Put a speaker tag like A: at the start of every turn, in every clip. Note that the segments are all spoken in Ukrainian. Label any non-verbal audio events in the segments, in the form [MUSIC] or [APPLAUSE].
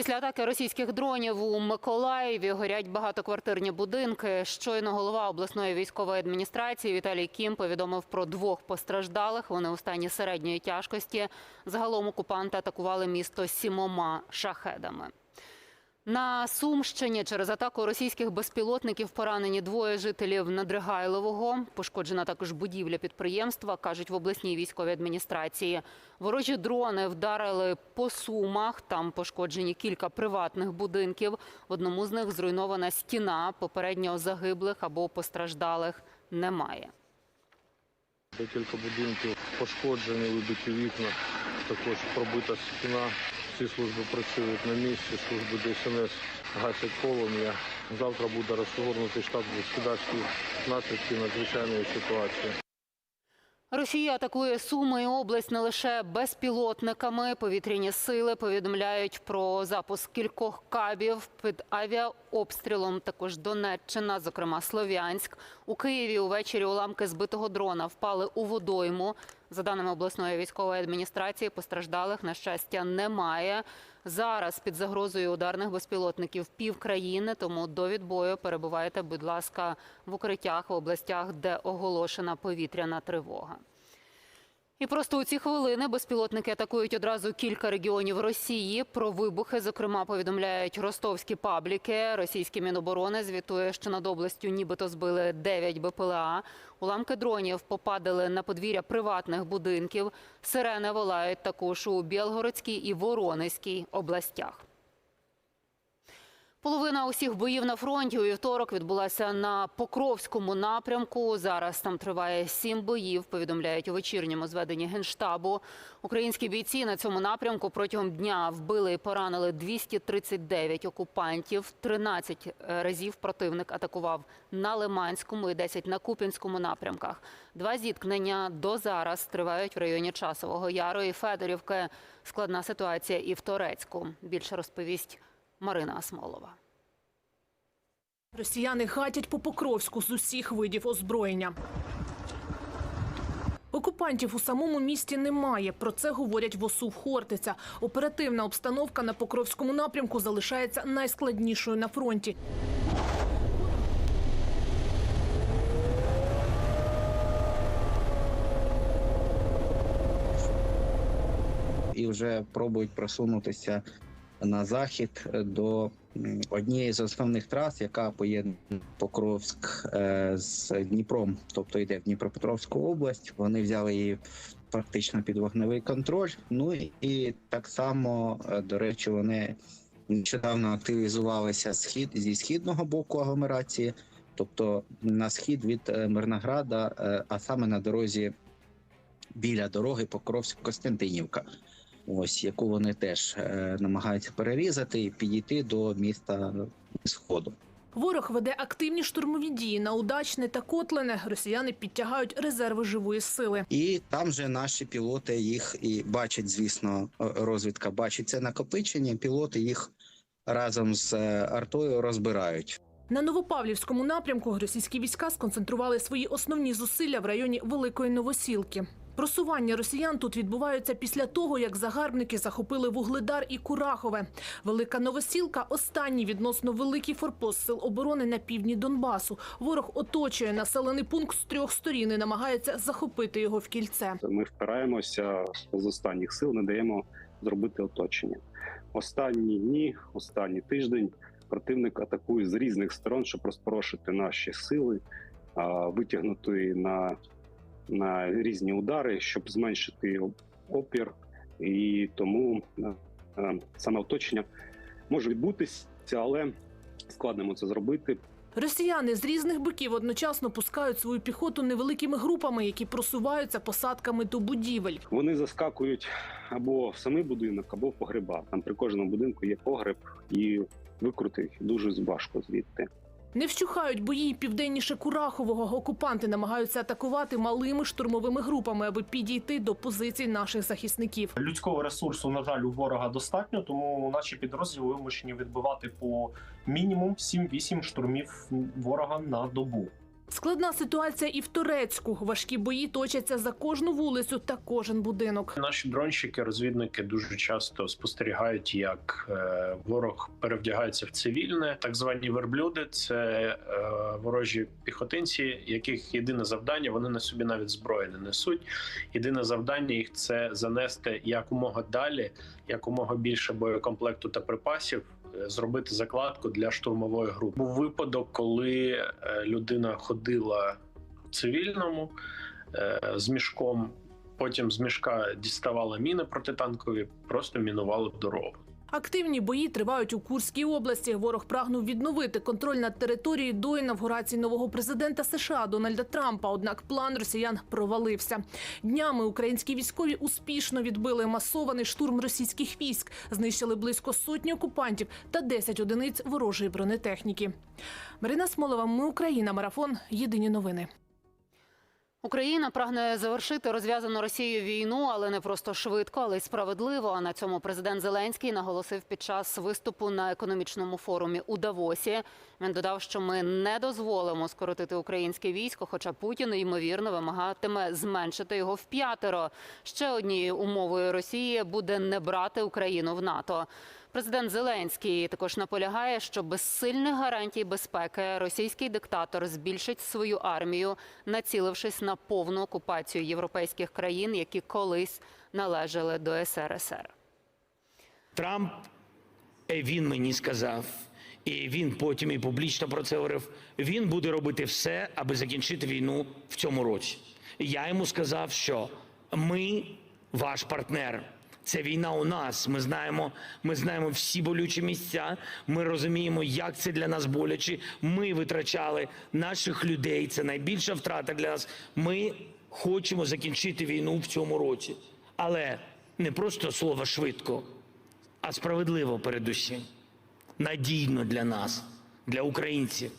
A: Після атаки російських дронів у Миколаєві горять багатоквартирні будинки. Щойно голова обласної військової адміністрації Віталій Кім повідомив про двох постраждалих. Вони у стані середньої тяжкості. Загалом окупанти атакували місто сімома шахедами. На Сумщині через атаку російських безпілотників поранені двоє жителів Надригайлового. Пошкоджена також будівля підприємства, кажуть в обласній військовій адміністрації. Ворожі дрони вдарили по сумах. Там пошкоджені кілька приватних будинків. В одному з них зруйнована стіна. Попередньо загиблих або постраждалих немає.
B: Декілька будинків пошкоджені, вибиті вікна, також пробита стіна. Всі служби працюють на місці, служби ДСНС гасять полум'я. Завтра буде розгорнутий штаб господарських наслідків надзвичайної ситуації.
A: Росія атакує Суми і область не лише безпілотниками. Повітряні сили повідомляють про запуск кількох кабів під авіаобстрілом. Також Донеччина, зокрема Слов'янськ. У Києві увечері уламки збитого дрона впали у водойму. За даними обласної військової адміністрації, постраждалих на щастя немає. Зараз під загрозою ударних безпілотників пів країни, тому до відбою перебувайте, будь ласка, в укриттях в областях, де оголошена повітряна тривога. І просто у ці хвилини безпілотники атакують одразу кілька регіонів Росії. Про вибухи, зокрема, повідомляють ростовські пабліки. Російські міноборони звітує, що над областю нібито збили 9 БПЛА. Уламки дронів попадали на подвір'я приватних будинків. Сирени волають також у Білгородській і Воронезькій областях. Половина усіх боїв на фронті у вівторок відбулася на Покровському напрямку. Зараз там триває сім боїв. Повідомляють у вечірньому зведенні генштабу. Українські бійці на цьому напрямку протягом дня вбили і поранили 239 окупантів. 13 разів противник атакував на Лиманському і 10 на Купінському напрямках. Два зіткнення до зараз тривають в районі Часового Яру і Федорівки. Складна ситуація і в Торецьку. Більше розповість Марина Асмолова.
C: Росіяни гатять по Покровську з усіх видів озброєння. Окупантів у самому місті немає. Про це говорять в ОСУ в Хортиця. Оперативна обстановка на Покровському напрямку залишається найскладнішою на фронті.
D: і вже пробують просунутися на захід до однієї з основних трас, яка поєднує Покровськ е, з Дніпром, тобто йде в Дніпропетровську область. Вони взяли її практично під вогневий контроль. Ну і так само, е, до речі, вони нещодавно активізувалися схід зі східного боку агломерації, тобто на схід від е, Мирнограда, а саме на дорозі біля дороги Покровськ-Костянтинівка ось яку вони теж е, намагаються перерізати і підійти до міста сходу.
C: Ворог веде активні штурмові дії на удачне та котлене. Росіяни підтягають резерви живої сили.
D: І там же наші пілоти їх і бачать, звісно, е, розвідка бачить це накопичення. Пілоти їх разом з е, артою розбирають.
C: На Новопавлівському напрямку російські війська сконцентрували свої основні зусилля в районі Великої Новосілки. Просування росіян тут відбуваються після того, як загарбники захопили Вугледар і Курахове. Велика Новосілка останній відносно великий форпост сил оборони на півдні Донбасу. Ворог оточує населений пункт з трьох сторін і намагається захопити його в кільце.
E: Ми впираємося з останніх сил, не даємо зробити оточення. Останні дні, останній тиждень противник атакує з різних сторон, щоб розпорошити наші сили, витягнути на, на різні удари, щоб зменшити опір. І тому е, е, саме оточення може відбутися, але складно це зробити.
C: Росіяни з різних боків одночасно пускають свою піхоту невеликими групами, які просуваються посадками до будівель.
E: Вони заскакують або в самий будинок, або в погреба. Там при кожному будинку є погреб, і викрути їх дуже важко звідти.
C: Не вщухають бої південніше Курахового. Окупанти намагаються атакувати малими штурмовими групами, аби підійти до позицій наших захисників.
F: Людського ресурсу, на жаль, у ворога достатньо, тому наші підрозділи вимушені відбивати по мінімум 7-8 штурмів ворога на добу.
C: Складна ситуація і в Турецьку. Важкі бої точаться за кожну вулицю та кожен будинок.
F: Наші дронщики, розвідники дуже часто спостерігають, як е, ворог перевдягається в цивільне. Так звані верблюди це е, ворожі піхотинці, яких єдине завдання вони на собі навіть зброї не несуть. Єдине завдання їх це занести якомога далі, якомога більше боєкомплекту та припасів. Е, Зробити закладку для штурмової групи. Був випадок, коли е, людина ходила в цивільному е, з мішком, потім з мішка діставала міни протитанкові, просто мінували дорогу.
C: Активні бої тривають у Курській області. Ворог прагнув відновити контроль над територією до інавгурації нового президента США Дональда Трампа. Однак план росіян провалився. Днями українські військові успішно відбили масований штурм російських військ, знищили близько сотні окупантів та 10 одиниць ворожої бронетехніки. Марина Смолова, ми Україна. Марафон. Єдині новини.
A: Україна прагне завершити розв'язану Росією війну, але не просто швидко, але й справедливо. На цьому президент Зеленський наголосив під час виступу на економічному форумі у Давосі. Він додав, що ми не дозволимо скоротити українське військо, хоча Путін ймовірно вимагатиме зменшити його в п'ятеро. Ще однією умовою Росії буде не брати Україну в НАТО. Президент Зеленський також наполягає, що без сильних гарантій безпеки російський диктатор збільшить свою армію, націлившись на повну окупацію європейських країн, які колись належали до СРСР.
G: Трамп, е, він мені сказав, і він потім і публічно про це говорив. Він буде робити все, аби закінчити війну в цьому році. Я йому сказав, що ми ваш партнер. Це війна у нас. Ми знаємо, ми знаємо всі болючі місця. Ми розуміємо, як це для нас боляче. Ми витрачали наших людей. Це найбільша втрата для нас. Ми хочемо закінчити війну в цьому році, але не просто слово швидко а справедливо передусім, надійно для нас, для українців.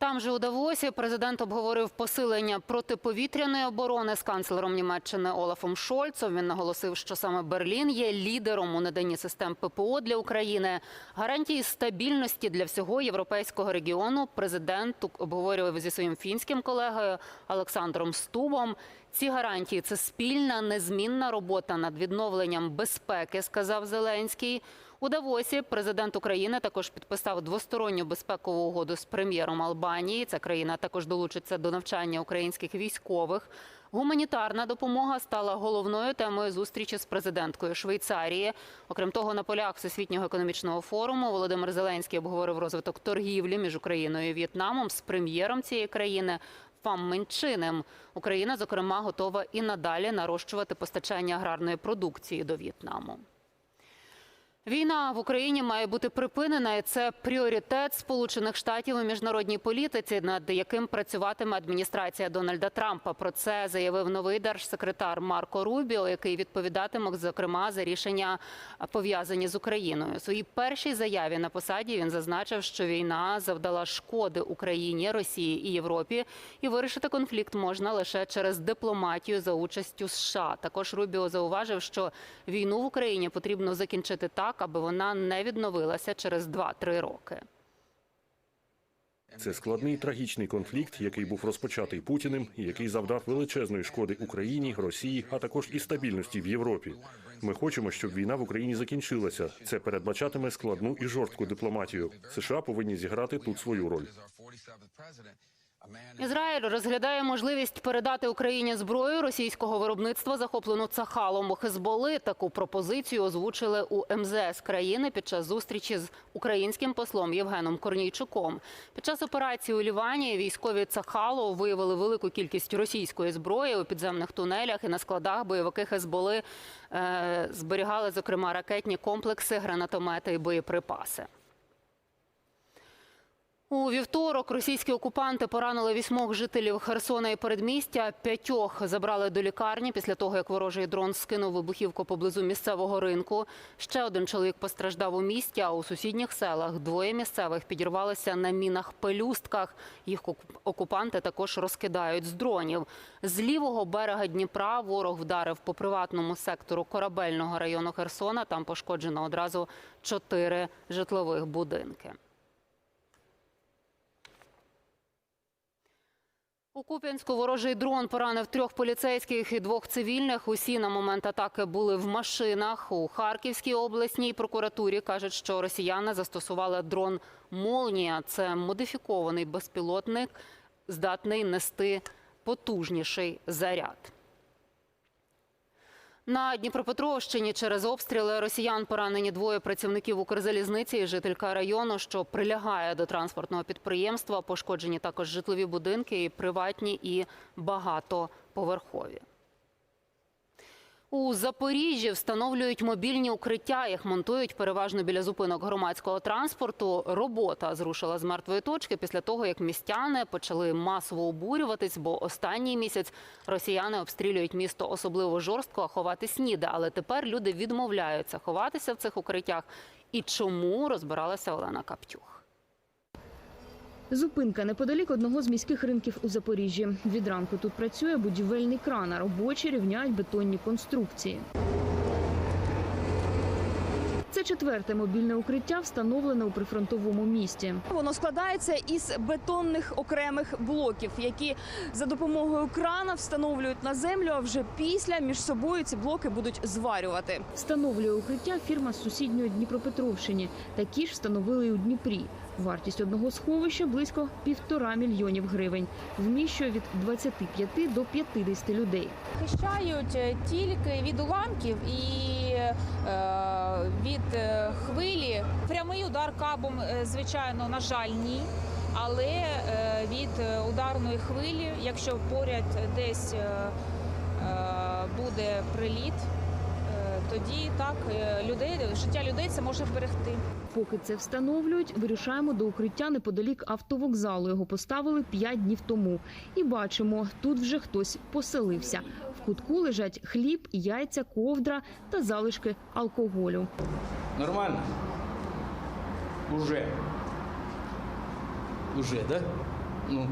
A: Там же у Давосі президент обговорив посилення протиповітряної оборони з канцлером Німеччини Олафом Шольцом. Він наголосив, що саме Берлін є лідером у наданні систем ППО для України. Гарантії стабільності для всього європейського регіону. Президент обговорював зі своїм фінським колегою Олександром Стубом. Ці гарантії це спільна незмінна робота над відновленням безпеки, сказав Зеленський. У Давосі президент України також підписав двосторонню безпекову угоду з прем'єром Албанії. Ця країна також долучиться до навчання українських військових. Гуманітарна допомога стала головною темою зустрічі з президенткою Швейцарії. Окрім того, на полях Всесвітнього економічного форуму Володимир Зеленський обговорив розвиток торгівлі між Україною і В'єтнамом з прем'єром цієї країни. Фам Менчиним Україна, зокрема, готова і надалі нарощувати постачання аграрної продукції до В'єтнаму. Війна в Україні має бути припинена, і це пріоритет Сполучених Штатів у міжнародній політиці, над яким працюватиме адміністрація Дональда Трампа. Про це заявив новий держсекретар Марко Рубіо, який відповідатиме зокрема за рішення пов'язані з Україною. У своїй першій заяві на посаді він зазначив, що війна завдала шкоди Україні, Росії і Європі, і вирішити конфлікт можна лише через дипломатію за участю США. Також Рубіо зауважив, що війну в Україні потрібно закінчити так, аби вона не відновилася через 2-3 роки.
H: Це складний трагічний конфлікт, який був розпочатий Путіним, і який завдав величезної шкоди Україні, Росії, а також і стабільності в Європі. Ми хочемо, щоб війна в Україні закінчилася. Це передбачатиме складну і жорстку дипломатію. США повинні зіграти тут свою роль.
A: Ізраїль розглядає можливість передати Україні зброю російського виробництва, захоплену Цахалом Хезболи. Таку пропозицію озвучили у МЗС країни під час зустрічі з українським послом Євгеном Корнійчуком. Під час операції у Лівані військові Цахалу виявили велику кількість російської зброї у підземних тунелях і на складах бойовики Хезболи е, зберігали зокрема ракетні комплекси, гранатомети і боєприпаси. У вівторок російські окупанти поранили вісьмох жителів Херсона і передмістя. П'ятьох забрали до лікарні після того, як ворожий дрон скинув вибухівку поблизу місцевого ринку. Ще один чоловік постраждав у місті, а у сусідніх селах двоє місцевих підірвалися на мінах-пелюстках. Їх окупанти також розкидають з дронів. З лівого берега Дніпра ворог вдарив по приватному сектору корабельного району Херсона. Там пошкоджено одразу чотири житлових будинки. У Куп'янську ворожий дрон поранив трьох поліцейських і двох цивільних. Усі на момент атаки були в машинах. У Харківській обласній прокуратурі кажуть, що росіяни застосували дрон «Молнія». Це модифікований безпілотник, здатний нести потужніший заряд. На Дніпропетровщині через обстріли росіян поранені двоє працівників Укрзалізниці і жителька району, що прилягає до транспортного підприємства. Пошкоджені також житлові будинки, і приватні і багатоповерхові. У Запоріжжі встановлюють мобільні укриття. Їх монтують переважно біля зупинок громадського транспорту. Робота зрушила з мертвої точки після того, як містяни почали масово обурюватись, бо останній місяць росіяни обстрілюють місто особливо жорстко, а ховатись ніде. Але тепер люди відмовляються ховатися в цих укриттях. І чому розбиралася Олена Каптюх.
I: Зупинка неподалік одного з міських ринків у Запоріжжі. Від ранку тут працює будівельний кран, а робочі рівняють бетонні конструкції. Це четверте мобільне укриття, встановлене у прифронтовому місті.
J: Воно складається із бетонних окремих блоків, які за допомогою крана встановлюють на землю. А вже після між собою ці блоки будуть зварювати.
I: Встановлює укриття фірма з сусідньої Дніпропетровщини. Такі ж встановили і у Дніпрі. Вартість одного сховища близько півтора мільйонів гривень. Вміщує від 25 до 50 людей.
K: захищають е, тільки від уламків і е, від е, хвилі. Прямий удар кабом, звичайно, на жаль, ні. Але від ударної хвилі, якщо поряд десь буде приліт, тоді так людей, життя людей це може вберегти.
I: Поки це встановлюють, вирушаємо до укриття неподалік автовокзалу. Його поставили п'ять днів тому. І бачимо, тут вже хтось поселився. В кутку лежать хліб, яйця, ковдра та залишки алкоголю.
L: Нормально? Уже. Уже, да? Ну,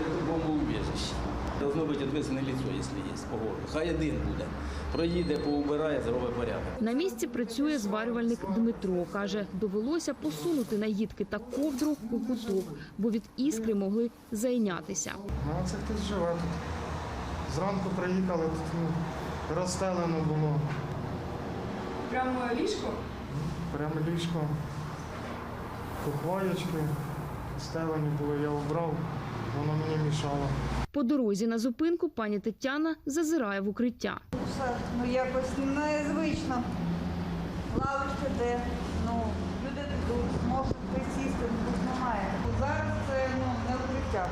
L: это бомбоубежище. Должно быть ответственное лицо, если есть по городу. Хай один буде. Проїде, поубирає, зробить порядок.
I: На місці працює зварювальник Дмитро. Каже, довелося посунути наїдки та ковдру у куток, бо від іскри могли зайнятися.
M: Ну, це хтось живе тут. Зранку приїхали, тут ну, розстелено було.
J: Прямо ліжко.
M: Прямо ліжко. Кухваєчки, стелені були, я обрав, воно мені мішало.
I: По дорозі на зупинку пані Тетяна зазирає в укриття.
N: Все, ну якось незвично. Лавочка де, ну, люди тут можуть присісти, ну, тут немає. Зараз це ну, не укриття.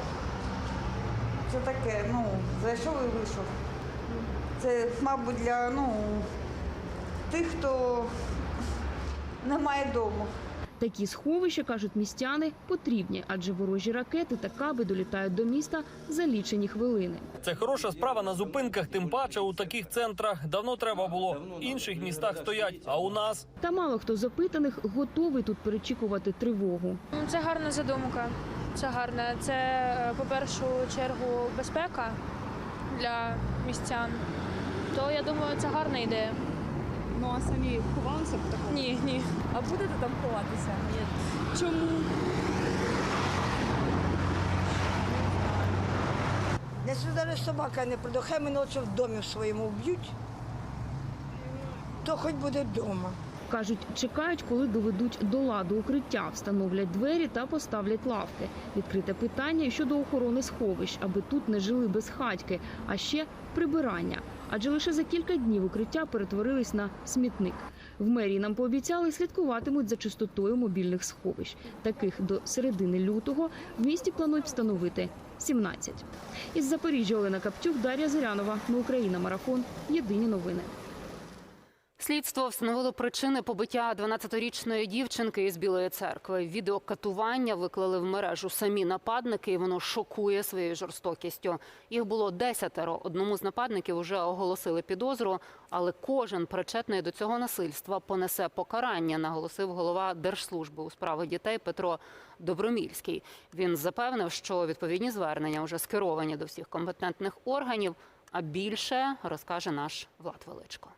N: Це таке, ну, зайшов і вийшов. Це, мабуть, для ну, тих, хто не має дому.
I: Такі сховища, кажуть містяни, потрібні, адже ворожі ракети та каби долітають до міста за лічені хвилини.
O: Це хороша справа на зупинках, тим паче у таких центрах давно треба було. В інших містах стоять, а у нас
I: Та мало хто з опитаних готовий тут перечікувати тривогу.
K: Ну, Це гарна задумка. Це гарне. Це е, по першу чергу безпека для містян. То я думаю, це гарна ідея.
J: Ну а самі ховалися б такого?
K: Ні, ні.
J: А будете там ховатися? Ні. Чому?
N: Якщо зараз собака не прийде, хай мене ночі в домі в своєму вб'ють, то хоч буде вдома.
I: Кажуть, чекають, коли доведуть до ладу укриття, встановлять двері та поставлять лавки. Відкрите питання щодо охорони сховищ, аби тут не жили без хатьки, а ще прибирання. Адже лише за кілька днів укриття перетворились на смітник. В мерії нам пообіцяли слідкуватимуть за чистотою мобільних сховищ. Таких до середини лютого в місті планують встановити 17. Із Запоріжжя Олена Каптюк, Дар'я Зирянова. Ми Україна. Марафон. Єдині новини.
A: Слідство встановило причини побиття 12-річної дівчинки із Білої церкви. Відео катування виклали в мережу самі нападники, і воно шокує своєю жорстокістю. Їх було десятеро. Одному з нападників вже оголосили підозру, але кожен причетний до цього насильства понесе покарання, наголосив голова Держслужби у справах дітей Петро Добромільський. Він запевнив, що відповідні звернення вже скеровані до всіх компетентних органів. А більше розкаже наш Влад Величко.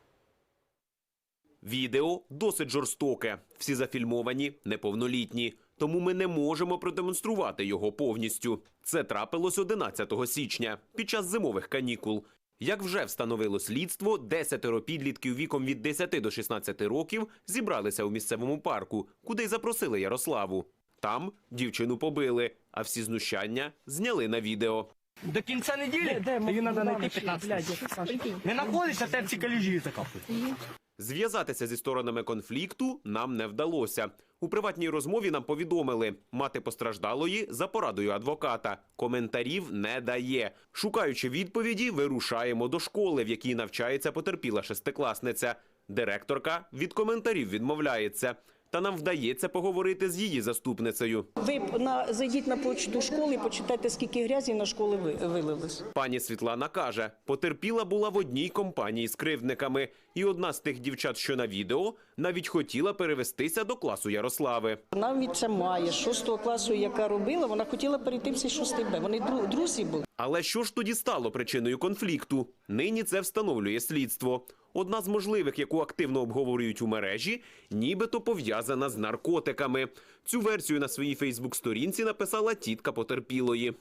P: Відео досить жорстоке. Всі зафільмовані, неповнолітні. тому ми не можемо продемонструвати його повністю. Це трапилось 11 січня під час зимових канікул. Як вже встановило слідство, десятеро підлітків віком від 10 до 16 років зібралися у місцевому парку, куди й запросили Ярославу. Там дівчину побили, а всі знущання зняли на відео.
Q: До кінця неділі тобі треба знайти 15. Не знаходишся, тебе всі калюжі закапують.
P: Зв'язатися зі сторонами конфлікту нам не вдалося. У приватній розмові нам повідомили, мати постраждалої за порадою адвоката. Коментарів не дає. Шукаючи відповіді, вирушаємо до школи, в якій навчається потерпіла шестикласниця. Директорка від коментарів відмовляється. Та нам вдається поговорити з її заступницею.
R: Ви на зайдіть на почту школи і почитайте, скільки грязі на школи ви- вилилось.
P: Пані Світлана каже, потерпіла була в одній компанії з кривдниками, і одна з тих дівчат, що на відео, навіть хотіла перевестися до класу Ярослави.
R: Навіть це має шостого класу, яка робила, вона хотіла перейти в цей шостий Б. Вони друзі були.
P: Але що ж тоді стало причиною конфлікту? Нині це встановлює слідство. Одна з можливих, яку активно обговорюють у мережі, нібито пов'язана з наркотиками. Цю версію на своїй Фейсбук-сторінці написала тітка потерпілої.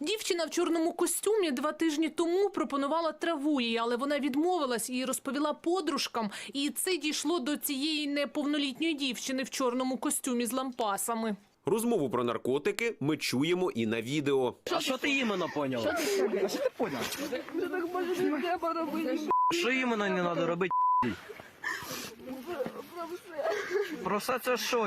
C: Дівчина в чорному костюмі два тижні тому пропонувала траву їй, але вона відмовилась і розповіла подружкам. І це дійшло до цієї неповнолітньої дівчини в чорному костюмі з лампасами.
P: Розмову про наркотики ми чуємо і на відео.
Q: А що ти іменно поняла? А що ти поняла? Що іменно не треба робити? Про все це що?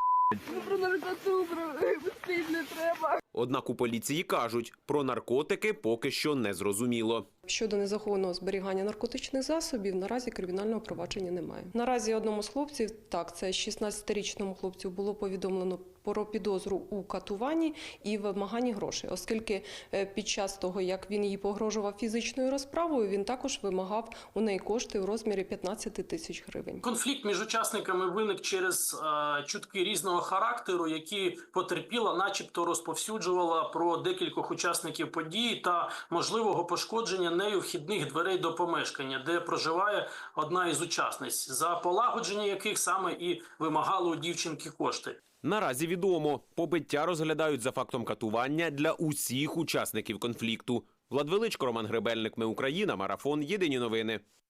S: Про наркоту, про [LAUGHS] не треба.
P: Однак у поліції кажуть, про наркотики поки що не зрозуміло.
T: Щодо незаконного зберігання наркотичних засобів, наразі кримінального провадження немає. Наразі одному з хлопців, так, це 16-річному хлопцю, було повідомлено про підозру у катуванні і вимаганні грошей, оскільки е, під час того, як він їй погрожував фізичною розправою, він також вимагав у неї кошти у розмірі 15 тисяч гривень.
U: Конфлікт між учасниками виник через е, чутки різного характеру, які потерпіла, начебто розповсюджувала про декількох учасників події та можливого пошкодження нею вхідних дверей до помешкання, де проживає одна із учасниць, за полагодження яких саме і вимагали у дівчинки кошти.
P: Наразі відомо, побиття розглядають за фактом катування для усіх учасників конфлікту. Влад Величко, Роман Гребельник, Ми Україна, Марафон. Єдині новини.